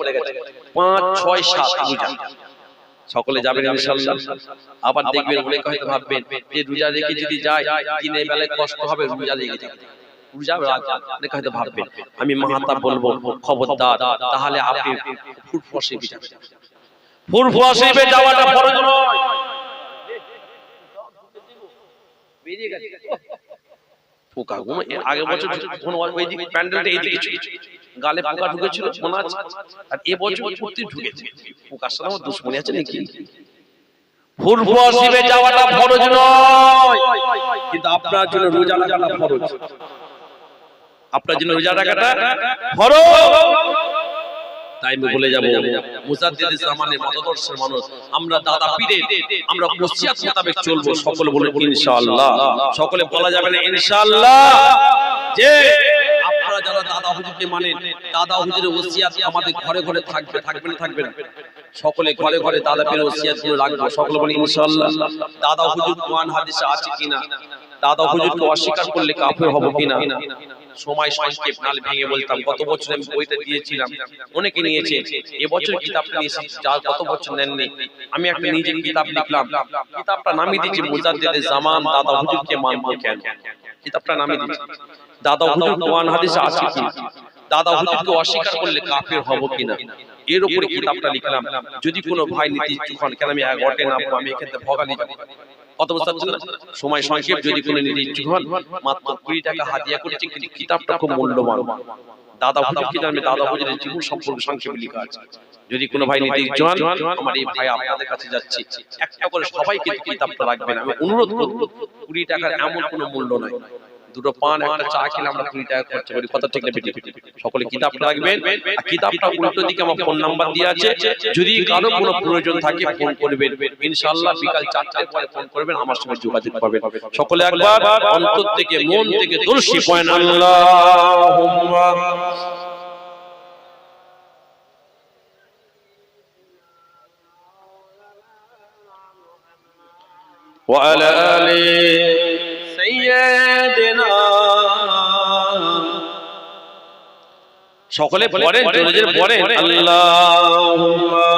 পড়ে গেছে। পাঁচ ছয় সাত রোজা সকলে যাবেন ইনশাআল্লাহ। আবার দেখবেন অনেকে হয়তো ভাববেন যে রোজা রেখে যদি যায় দিনের বেলায় কষ্ট হবে রোজা রেখে যাবে আমি মাহাতা বলব খবরদার তাহলে আপনি যাবেন ফুটফুয়া যাওয়াটা ফরজ নয়। বেরিয়ে গেছে। পোকা আগের বছর কোন ওই দিকে প্যান্ডেলটা এইদিকে গালে পোকা ঢুকেছিল মনে আছে? আর এ বছর প্রতি ঢুকেছে। পোকার সাথে আমার দুশ্মনী আছে নাকি? শিবে যাওয়াটা ফরজ নয়। কিন্তু আপনার জন্য রোজা রাখাটা ফরজ। আপনার জন্য রোজা রাখাটা ফরজ। তাই আমি বলে যাব মুজাদ্দিদ জামানের মতাদর্শের মানুষ আমরা দাদা পীরের আমরা ওসিয়াত মোতাবেক চলবো সকলে বলে ইনশাআল্লাহ সকলে বলা যাবে না ইনশাআল্লাহ। যে আপনারা যারা দাদা হুজুরকে মানেন দাদা হুজুরের ওসিয়াত আমাদের ঘরে ঘরে থাকবে থাকবে না। থাকবে না। সকলে ঘরে ঘরে দাদা পীরের ওসিয়াতগুলো রাখব সকলে বলে, ইনশাআল্লাহ। দাদা হুজুর কোরআন, হাদিসে আছে কিনা? দাদা হুজুরকে অস্বীকার করলে কাফের হব কিনা? সময় সংক্ষেপ নাল ভেঙে বলতাম, গত বছর আমি বইটা দিয়েছিলাম। অনেকে নিয়েছে এবছর কিতাবটা নিয়েছি যা গত বছর নেননি। আমি একটা নিজে কিতাব লিখলাম। কিতাবটা নামিয়ে দিয়েছি, মুজাদ্দিদের জামান, দাদা হুজুরকে মানবো কেন? কিতাবটা নামিয়ে দিয়েছি। দাদা হুজুর কোরআন, হাদিসে আছে কি? দাদা হুজুরকে অস্বীকার করলে কাফের হব কিনা? এর উপরে কিতাবটা লিখলাম। যদি কোনো ভাই নীতি ইচ্ছুক হন কেন আমি অটে নামবো আমি এখানে ভগালি যাব। কত বুঝতে পারছেন সময় সংক্ষেপ যদি কোনো নিতে ইচ্ছুক হন মাত্র কুড়ি টাকা হাতিয়া করেছি কিন্তু কিতাবটা খুব মূল্যবান। দাদা হুজুর কি জানবে দাদা হুজুরের জীবন সম্পর্কে সংক্ষেপে লেখা আছে। যদি কোনো ভাই নিতে ইচ্ছুক হন আমার এই ভাই আপনাদের কাছে যাচ্ছি। একটা করে সবাই কিন্তু কিতাবটা রাখবেন। আমি অনুরোধ করব কুড়ি টাকার এমন কোনো মূল্য নাই দুটো পান একটা চা খেলে আমরা কুড়ি টাকা খরচা করি কথা ঠিক না বেটি সকলে কিতাবটা রাখবেন আর কিতাবটা উল্টো দিকে আমার ফোন নাম্বার দিয়ে আছে যদি কারো কোনো প্রয়োজন থাকে ফোন করবেন ইনশাআল্লাহ বিকাল চারটার পরে ফোন করবেন আমার সঙ্গে যোগাযোগ করবেন সকলে একবার অন্তর থেকে মন থেকে দর্শি পয়েন আল্লাহুম্মা وعلى آل সকলে পড়েন জোরে জোরে পড়েন আল্লাহুম্মা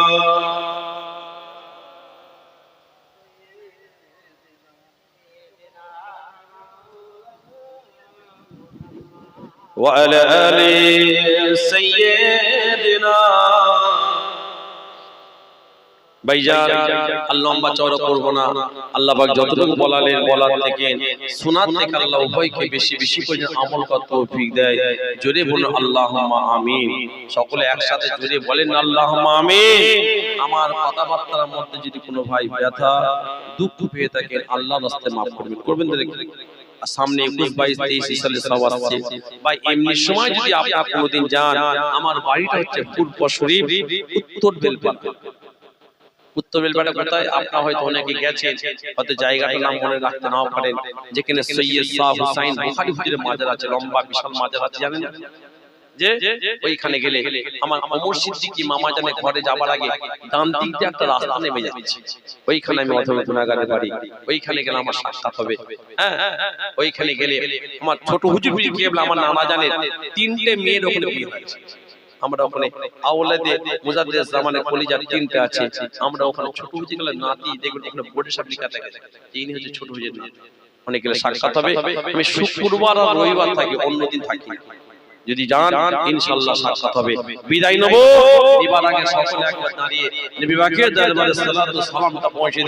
وعلى آل سيدنا ভাইজান আর লম্বা চওড়া করব না আল্লাহ পাক যতটুকু বলালেন বলার থেকে শোনার থেকে আল্লাহ উভয়কে বেশি বেশি করে আমল করার তৌফিক দেয়। জোরে বলুন আল্লাহুম্মা আমিন। সকলে একসাথে জোরে বলেন আল্লাহুম্মা আমিন। আমার কথাবার্তার মধ্যে যদি কোনো ভাই ব্যথা দুঃখ পেয়ে থাকেন রাস্তায় মাফ করবেন। করবেন সামনে একুশ বাইশ তেইশ সালে সব আসছে বা এমনি সময় যদি কোনোদিন যান আমার বাড়িটা হচ্ছে শরীফ উত্তর বেলপাড়া উত্তর বেলপাড়া কোথায়? আপনারা হয়তো অনেকে গেছেন হয়তো জায়গাটার নাম মনে রাখতে নাও পারেন। যেখানে সৈয়দ শাহ হুসাইন বুখারী হুজুরের মাজার আছে লম্বা বিশাল মাজার আছে জানেন? যে ওইখানে গেলে আমার অমর সিদ্দিকী মামা জানে ঘরে যাবার আগে ডান দিক দিয়ে একটা রাস্তা নেমে যাচ্ছে। ওইখানে আমি অথবা গুনাগারের বাড়ি ওইখানে গেলে আমার সাক্ষাৎ হবে। হ্যাঁ ওইখানে গেলে আমার ছোট হুজুর হুজুর আমার নানা জানে তিনটে মেয়ের ওখানে বিয়ে হয়েছে। আমরা ওখানে আওলাদে মুজাদ্দিদ জামানে কলিজা তিনটে আছে। আমরা ওখানে ছোট হুজুর গেলে নাতি, দেখবেন ওখানে বোর্ডে সব লেখা থাকে। ইনি হচ্ছে ছোট হুজুর অনেক গেলে সাক্ষাৎ হবে। আমি শুক্রবার আর রবিবার থাকি অন্যদিন থাকি। যদি যান, ইনশাআল্লাহ সাক্ষাৎ হবে। বিদায় নেব। এবার আগে সকলে একবার দাঁড়িয়ে নবী পাকের দরবারে সালাত ও সালামটা পৌঁছে